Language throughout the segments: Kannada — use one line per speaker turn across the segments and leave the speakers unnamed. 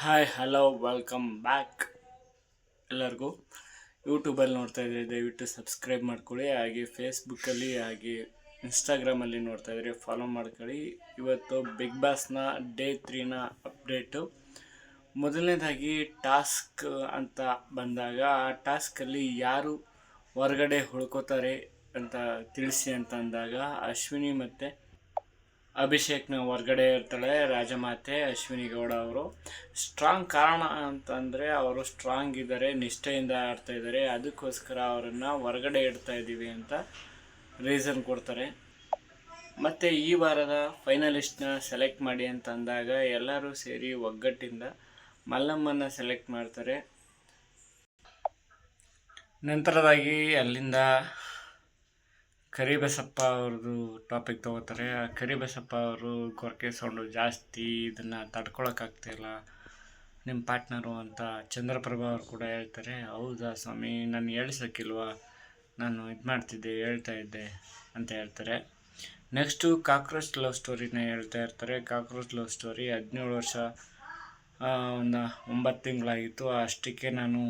ಹಾಯ್ ಹಲೋ ವೆಲ್ಕಮ್ ಬ್ಯಾಕ್ ಎಲ್ಲರಿಗೂ ಯೂಟ್ಯೂಬಲ್ಲಿ ನೋಡ್ತಾ ಇದ್ದರೆ, ದಯವಿಟ್ಟು ಸಬ್ಸ್ಕ್ರೈಬ್ ಮಾಡ್ಕೊಳ್ಳಿ. ಹಾಗೆ ಫೇಸ್ಬುಕ್ಕಲ್ಲಿ ಹಾಗೆ ಇನ್ಸ್ಟಾಗ್ರಾಮಲ್ಲಿ ನೋಡ್ತಾ ಇದ್ದರೆ ಫಾಲೋ ಮಾಡ್ಕೊಳ್ಳಿ. ಇವತ್ತು ಬಿಗ್ ಬಾಸ್ನ ಡೇ ತ್ರೀನ ಅಪ್ಡೇಟು ಮೊದಲನೇದಾಗಿ ಟಾಸ್ಕ್ ಅಂತ ಬಂದಾಗ, ಆ ಟಾಸ್ಕಲ್ಲಿ ಯಾರು ಹೊರಗಡೆ ಉಳ್ಕೋತಾರೆ ಅಂತ ತಿಳಿಸಿ ಅಂತ ಅಂದಾಗ, ಅಶ್ವಿನಿ ಮತ್ತು ಅಭಿಷೇಕ್ನ ಹೊರಗಡೆ ಇರ್ತಾಳೆ ರಾಜಮಾತೆ ಅಶ್ವಿನಿ ಗೌಡ ಅವರು. ಸ್ಟ್ರಾಂಗ್ ಕಾರಣ ಅಂತಂದರೆ ಅವರು ಸ್ಟ್ರಾಂಗ್ ಇದ್ದಾರೆ, ನಿಷ್ಠೆಯಿಂದ ಆಡ್ತಾ ಇದ್ದಾರೆ. ಅದಕ್ಕೋಸ್ಕರ ಅವರನ್ನು ಹೊರಗಡೆ ಇಡ್ತಾ ಇದ್ದೀವಿ ಅಂತ ರೀಸನ್ ಕೊಡ್ತಾರೆ. ಮತ್ತು ಈ ವಾರದ ಫೈನಲಿಸ್ಟ್ನ ಸೆಲೆಕ್ಟ್ ಮಾಡಿ ಅಂತ ಅಂದಾಗ ಎಲ್ಲರೂ ಸೇರಿ ಒಗ್ಗಟ್ಟಿಂದ ಮಲ್ಲಮ್ಮನ ಸೆಲೆಕ್ಟ್ ಮಾಡ್ತಾರೆ. ನಂತರದಾಗಿ ಅಲ್ಲಿಂದ ಕರಿಬಸಪ್ಪ ಅವ್ರದ್ದು ಟಾಪಿಕ್ ತೊಗೋತಾರೆ. ಆ ಕರಿಬಸಪ್ಪ ಅವರು ಕೊರಕೆ ಸೌಂಡು ಜಾಸ್ತಿ ಇದನ್ನು ತಡ್ಕೊಳಕ್ಕಾಗ್ತಿಲ್ಲ ನಿಮ್ಮ ಪಾರ್ಟ್ನರು ಅಂತ ಚಂದ್ರಪ್ರಭಾ ಅವರು ಕೂಡ ಹೇಳ್ತಾರೆ, ಹೌದಾ ಸ್ವಾಮಿ, ನಾನು ಹೇಳ್ಸೋಕ್ಕಿಲ್ವಾ? ನಾನು ಇದು ಮಾಡ್ತಿದ್ದೆ, ಹೇಳ್ತಾ ಇದ್ದೆ, ಅಂತ ಹೇಳ್ತಾರೆ. ನೆಕ್ಸ್ಟು ಕಾಕ್ರೋಚ್ ಲವ್ ಸ್ಟೋರಿನ ಹೇಳ್ತಾ ಇರ್ತಾರೆ. ಕಾಕ್ರೋಚ್ ಲವ್ ಸ್ಟೋರಿ ಹದಿನೇಳು ವರ್ಷ ಒಂದು ಒಂಬತ್ತು ತಿಂಗಳಾಗಿತ್ತು. ಅಷ್ಟಕ್ಕೆ ನಾನು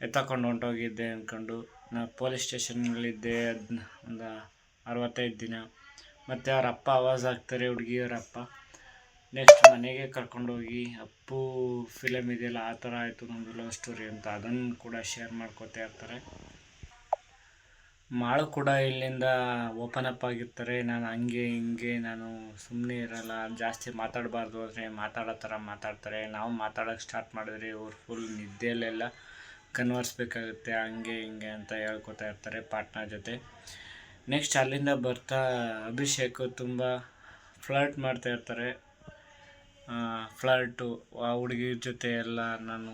ಎತ್ತಕೊಂಡು ಹೊಂಟೋಗಿದ್ದೆ ಅಂದ್ಕೊಂಡು ನಾ ಪೊಲೀಸ್ ಸ್ಟೇಷನ್ನಲ್ಲಿದ್ದೆ ಒಂದು ಅರವತ್ತೈದು ದಿನ. ಮತ್ತು ಅವ್ರ ಅಪ್ಪ ಆವಾಜ್ ಹಾಕ್ತಾರೆ ಹುಡುಗಿಯವ್ರ ಅಪ್ಪ. ನೆಕ್ಸ್ಟ್ ಮನೆಗೆ ಕರ್ಕೊಂಡೋಗಿ ಅಪ್ಪು ಫಿಲಮ್ ಇದೆಯಲ್ಲ, ಆ ಥರ ಆಯಿತು ನಮ್ಮದು ಲವ್ ಸ್ಟೋರಿ ಅಂತ. ಅದನ್ನು ಕೂಡ ಶೇರ್ ಮಾಡ್ಕೋತಾ ಇರ್ತಾರೆ. ಮಾಳು ಕೂಡ ಇಲ್ಲಿಂದ ಓಪನ್ ಅಪ್ ಆಗಿರ್ತಾರೆ. ನಾನು ಹಂಗೆ, ಹಿಂಗೆ, ನಾನು ಸುಮ್ಮನೆ ಇರಲ್ಲ, ಜಾಸ್ತಿ ಮಾತಾಡಬಾರ್ದು ಅಂದರೆ ಮಾತಾಡೋ ಥರ ಮಾತಾಡ್ತಾರೆ. ನಾವು ಮಾತಾಡೋಕ್ಕೆ ಸ್ಟಾರ್ಟ್ ಮಾಡಿದ್ರೆ ಇವ್ರು ಫುಲ್ ನಿದ್ದೆಯಲ್ಲೆಲ್ಲ ಕನ್ವರ್ಸ್ಬೇಕಾಗುತ್ತೆ ಹಂಗೆ ಹಿಂಗೆ ಅಂತ ಹೇಳ್ಕೊತಾ ಇರ್ತಾರೆ ಪಾರ್ಟ್ನರ್ ಜೊತೆ. ನೆಕ್ಸ್ಟ್ ಅಲ್ಲಿಂದ ಬರ್ತಾ ಅಭಿಷೇಕ್ ತುಂಬ ಫ್ಲರ್ಟ್ ಮಾಡ್ತಾ ಇರ್ತಾರೆ. ಫ್ಲರ್ಟು ಆ ಹುಡುಗಿ ಜೊತೆ ಎಲ್ಲ ನಾನು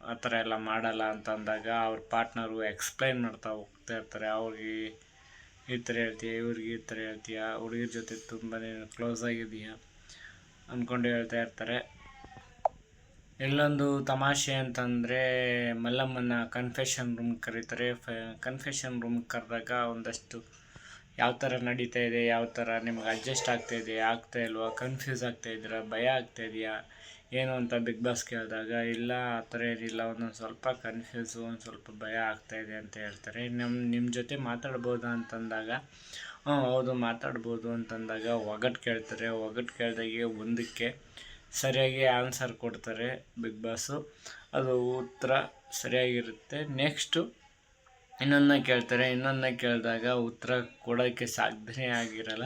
ಆ ಥರ ಎಲ್ಲ ಮಾಡಲ್ಲ ಅಂತ ಅಂದಾಗ ಅವ್ರ ಪಾರ್ಟ್ನರು ಎಕ್ಸ್ಪ್ಲೈನ್ ಮಾಡ್ತಾ ಹೋಗ್ತಾ ಇರ್ತಾರೆ. ಅವ್ರಿಗೆ ಈ ಥರ ಹೇಳ್ತೀಯ, ಇವ್ರಿಗೆ ಈ ಥರ ಹೇಳ್ತೀಯ, ಹುಡುಗಿರ ಜೊತೆ ತುಂಬಾ ಕ್ಲೋಸ್ ಆಗಿದೆಯಾ ಅಂದ್ಕೊಂಡು ಹೇಳ್ತಾ ಇರ್ತಾರೆ. ಇಲ್ಲೊಂದು ತಮಾಷೆ ಅಂತಂದರೆ ಮಲ್ಲಮ್ಮನ ಕನ್ಫೆಷನ್ ರೂಮ್ ಕರೀತಾರೆ. ಫ ಕನ್ಫೆಷನ್ ರೂಮ್ ಕರೆದಾಗ ಒಂದಷ್ಟು ಯಾವ ಥರ ನಡೀತಾ ಇದೆ, ಯಾವ ಥರ ನಿಮ್ಗೆ ಅಡ್ಜಸ್ಟ್ ಆಗ್ತಾ ಇದೆ, ಆಗ್ತಾ ಇಲ್ವಾ ಕನ್ಫ್ಯೂಸ್ ಆಗ್ತಾ ಇದ್ದೀರಾ, ಭಯ ಆಗ್ತಾ ಇದೆಯಾ, ಏನು ಅಂತ ಬಿಗ್ ಬಾಸ್ ಕೇಳಿದಾಗ, ಇಲ್ಲ, ಆ ಥರ ಏನಿಲ್ಲ, ಒಂದೊಂದು ಸ್ವಲ್ಪ ಕನ್ಫ್ಯೂಸು ಒಂದು ಸ್ವಲ್ಪ ಭಯ ಆಗ್ತಾ ಇದೆ ಅಂತ ಹೇಳ್ತಾರೆ. ನಮ್ಮ ನಿಮ್ಮ ಜೊತೆ ಮಾತಾಡ್ಬೋದಾ ಅಂತಂದಾಗ ಹ್ಞೂ ಹೌದು, ಮಾತಾಡ್ಬೋದು ಅಂತಂದಾಗ ಒಗಟ್ಟು ಕೇಳ್ತಾರೆ. ಒಗಟ್ಟು ಕೇಳಿದಾಗೆ ಒಂದಕ್ಕೆ ಸರಿಯಾಗಿ ಆನ್ಸರ್ ಕೊಡ್ತಾರೆ ಬಿಗ್ ಬಾಸು. ಅದು ಉತ್ತರ ಸರಿಯಾಗಿರುತ್ತೆ. ನೆಕ್ಸ್ಟು ಇನ್ನೊಂದನ್ನ ಕೇಳ್ತಾರೆ. ಇನ್ನೊಂದನ್ನ ಕೇಳಿದಾಗ ಉತ್ತರ ಕೊಡೋಕ್ಕೆ ಸಾಧ್ಯ ಆಗಿರಲ್ಲ.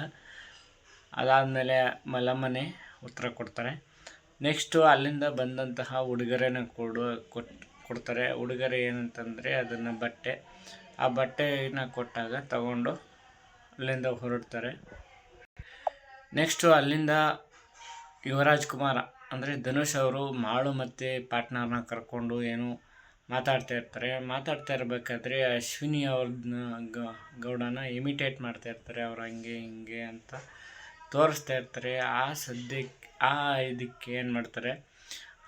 ಅದಾದಮೇಲೆ ಮಲಮನೆ ಉತ್ತರ ಕೊಡ್ತಾರೆ. ನೆಕ್ಸ್ಟು ಅಲ್ಲಿಂದ ಬಂದಂತಹ ಉಡುಗೊರೆನ ಕೊಡು ಕೊಟ್ಟು ಕೊಡ್ತಾರೆ. ಉಡುಗೊರೆ ಏನಂತಂದರೆ ಅದನ್ನು ಬಟ್ಟೆ, ಆ ಬಟ್ಟೆನ ಕೊಟ್ಟಾಗ ತಗೊಂಡು ಅಲ್ಲಿಂದ ಹೊರಡ್ತಾರೆ. ನೆಕ್ಸ್ಟು ಅಲ್ಲಿಂದ ಯುವರಾಜ್ ಕುಮಾರ ಅಂದರೆ ಧನುಷ್ ಅವರು ಮಾಳು ಮತ್ತು ಪಾರ್ಟ್ನರ್ನ ಕರ್ಕೊಂಡು ಏನು ಮಾತಾಡ್ತಾ ಇರ್ತಾರೆ. ಮಾತಾಡ್ತಾ ಇರಬೇಕಾದ್ರೆ ಅಶ್ವಿನಿ ಅವ್ರನ್ನ ಗೌಡನ ಇಮಿಟೇಟ್ ಮಾಡ್ತಾ ಇರ್ತಾರೆ. ಅವ್ರು ಹಂಗೆ, ಹಿಂಗೆ ಅಂತ ತೋರಿಸ್ತಾ ಇರ್ತಾರೆ. ಆ ಸದ್ಯಕ್ಕೆ ಆ ಇದಕ್ಕೆ ಏನು ಮಾಡ್ತಾರೆ?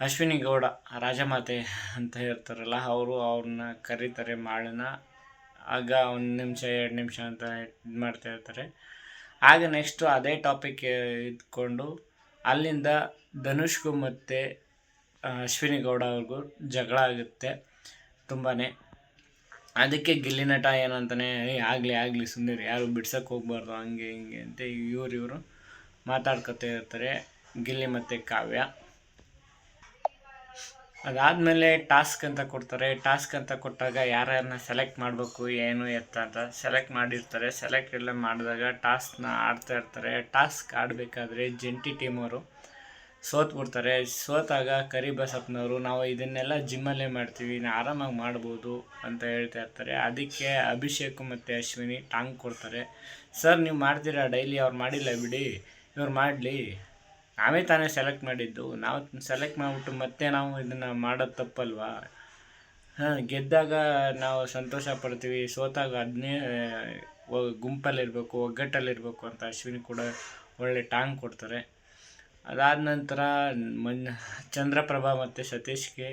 ಅಶ್ವಿನಿ ಗೌಡ, ರಾಜಮಾತೆ ಅಂತ ಹೇಳ್ತಾರಲ್ಲ, ಅವರು ಅವ್ರನ್ನ ಕರೀತಾರೆ ಮಾಳನ್ನ ಆಗ ಒಂದು ನಿಮಿಷ, ಎರಡು ನಿಮಿಷ ಅಂತ ಇದು ಮಾಡ್ತಾ ಇರ್ತಾರೆ. ಆಗ ನೆಕ್ಸ್ಟು ಅದೇ ಟಾಪಿಕ್ ಇದ್ಕೊಂಡು ಅಲ್ಲಿಂದ ಧನುಷ್ಗೂ ಮತ್ತು ಅಶ್ವಿನಿ ಗೌಡ ಅವ್ರಿಗೂ ಜಗಳ ಆಗುತ್ತೆ ತುಂಬಾ ಅದಕ್ಕೆ ಗಿಲ್ಲಿ ನಟ ಏನಂತಾನೆ ಆಗಲಿ ಆಗಲಿ ಸುಮ್ಮನೆ ಯಾರು ಬಿಡ್ಸೋಕೆ ಹೋಗ್ಬಾರ್ದು, ಹಂಗೆ, ಹಿಂಗೆ, ಅಂತ ಇವ್ರು ಇವರು ಮಾತಾಡ್ಕೊತಾ ಇರ್ತಾರೆ ಗಿಲ್ಲಿ ಮತ್ತು ಕಾವ್ಯ. ಅದಾದಮೇಲೆ ಟಾಸ್ಕ್ ಅಂತ ಕೊಡ್ತಾರೆ. ಟಾಸ್ಕ್ ಅಂತ ಕೊಟ್ಟಾಗ ಯಾರನ್ನ ಸೆಲೆಕ್ಟ್ ಮಾಡಬೇಕು, ಏನು, ಎತ್ತ ಅಂತ ಸೆಲೆಕ್ಟ್ ಮಾಡಿರ್ತಾರೆ. ಸೆಲೆಕ್ಟ್ ಎಲ್ಲ ಮಾಡಿದಾಗ ಟಾಸ್ಕ್ನ ಆಡ್ತಾ ಇರ್ತಾರೆ. ಟಾಸ್ಕ್ ಆಡಬೇಕಾದ್ರೆ ಜಂಟಿ ಟೀಮವರು ಸೋತ್ಬಿಡ್ತಾರೆ ಸೋತಾಗ ಕರಿ ಬಸಪ್ಪನವರು ನಾವು ಇದನ್ನೆಲ್ಲ ಜಿಮ್ಮಲ್ಲೇ ಮಾಡ್ತೀವಿ ನಾವು ಆರಾಮಾಗಿ ಮಾಡ್ಬೋದು ಅಂತ ಹೇಳ್ತಾ ಇರ್ತಾರೆ. ಅದಕ್ಕೆ ಅಭಿಷೇಕ್ ಮತ್ತು ಅಶ್ವಿನಿ ಟಾಂಗ್ ಕೊಡ್ತಾರೆ. ಸರ್, ನೀವು ಮಾಡ್ತೀರಾ ಡೈಲಿ? ಅವ್ರು ಮಾಡಿಲ್ಲ ಬಿಡಿ. ಇವ್ರು ಮಾಡಲಿ. ನಾವೇ ತಾನೇ ಸೆಲೆಕ್ಟ್ ಮಾಡಿದ್ದು. ನಾವು ಸೆಲೆಕ್ಟ್ ಮಾಡಿಬಿಟ್ಟು ಮತ್ತೆ ನಾವು ಇದನ್ನು ಮಾಡೋದು ತಪ್ಪಲ್ವಾ? ಹಾಂ, ಗೆದ್ದಾಗ ನಾವು ಸಂತೋಷ ಪಡ್ತೀವಿ. ಸೋತಾಗ ಅದನ್ನೇ ಗುಂಪಲ್ಲಿರಬೇಕು, ಒಗ್ಗಟ್ಟಲ್ಲಿರಬೇಕು ಅಂತ ಅಶ್ವಿನಿ ಕೂಡ ಒಳ್ಳೆ ಟಾಂಗ್ ಕೊಡ್ತಾರೆ. ಅದಾದ ನಂತರ ಮನ್ ಚಂದ್ರಪ್ರಭಾ ಮತ್ತು ಸತೀಶ್ಗೆ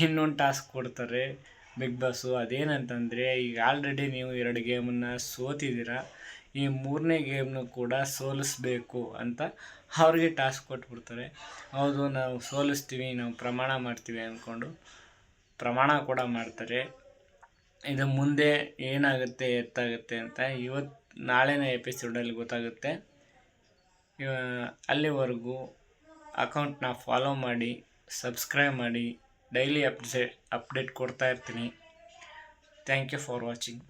ಇನ್ನೊಂದು ಟಾಸ್ಕ್ ಕೊಡ್ತಾರೆ. ಬಿಗ್ ಬಾಸು ಅದೇನಂತಂದರೆ, ಈಗ ಆಲ್ರೆಡಿ ನೀವು ಎರಡು ಗೇಮನ್ನು ಸೋತಿದ್ದೀರ, ಈ ಮೂರನೇ ಗೇಮ್ನು ಕೂಡ ಸೋಲಿಸ್ಬೇಕು ಅಂತ ಅವ್ರಿಗೆ ಟಾಸ್ಕ್ ಕೊಟ್ಬಿಡ್ತಾರೆ. ಹೌದು, ನಾವು ಸೋಲಿಸ್ತೀವಿ, ನಾವು ಪ್ರಮಾಣ ಮಾಡ್ತೀವಿ ಅಂದ್ಕೊಂಡು ಪ್ರಮಾಣ ಕೂಡ ಮಾಡ್ತಾರೆ. ಇದು ಮುಂದೆ ಏನಾಗುತ್ತೆ, ಎತ್ತಾಗುತ್ತೆ ಅಂತ ಇವತ್ತು ನಾಳೆನೇ ಎಪಿಸೋಡಲ್ಲಿ ಗೊತ್ತಾಗುತ್ತೆ. ಅಲ್ಲಿವರೆಗೂ ಅಕೌಂಟ್ನ ಫಾಲೋ ಮಾಡಿ ಸಬ್ಸ್ಕ್ರೈಬ್ ಮಾಡಿ ಡೈಲಿ ಅಪ್ಡೇಟ್ ಅಪ್ಡೇಟ್ ಕೊಡ್ತಾ ಇರ್ತೀನಿ. Thank you for watching